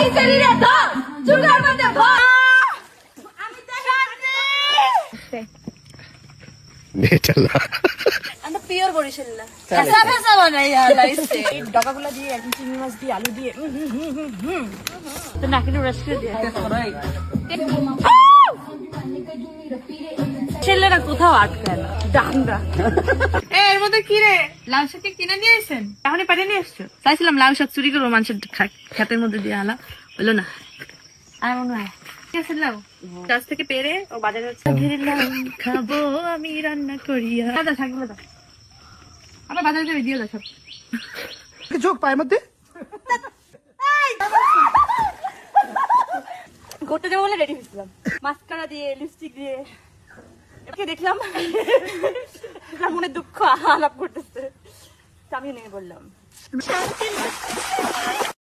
এই শরীরে ধর যুগের মধ্যে আমি পিওর বরিশাল না ফেসা ফেসা বানাই লাইছে এই দিয়ে একদম চিংড়ি মাছ দিয়ে আলু দিয়ে নাকি। তো নাকিলে রেস্টুরে দিয়ে ছেলেরা কোথাও আটকায় না ডান্ডা এর মধ্যে কি রে? লাল শাক কিনে নিয়ে এসেছেন এখনই পাঠিয়ে নিয়ে এসছো? চাইছিলাম লাল শাক চুরি করব মানুষের খা- মধ্যে দিয়ে আলা বলল না। আর মনে হয় ঠিক আছে লাও গাছ থেকে পেরে ও বাজারে খাব আমি রান্না করিয়া দাদা শাকগুলো দাও আমরা বাজারে যাবে দিয়ে দাও সব। চোখ পায়ের মধ্যে? ঘুরতে যাব বলে রেডি হয়েছিলাম। মাস্কারা দিয়ে লিপস্টিক দিয়ে। এটাকে দেখলাম। আমার মনে দুঃখ আলাপ করতেছে। আমি নিয়ে বললাম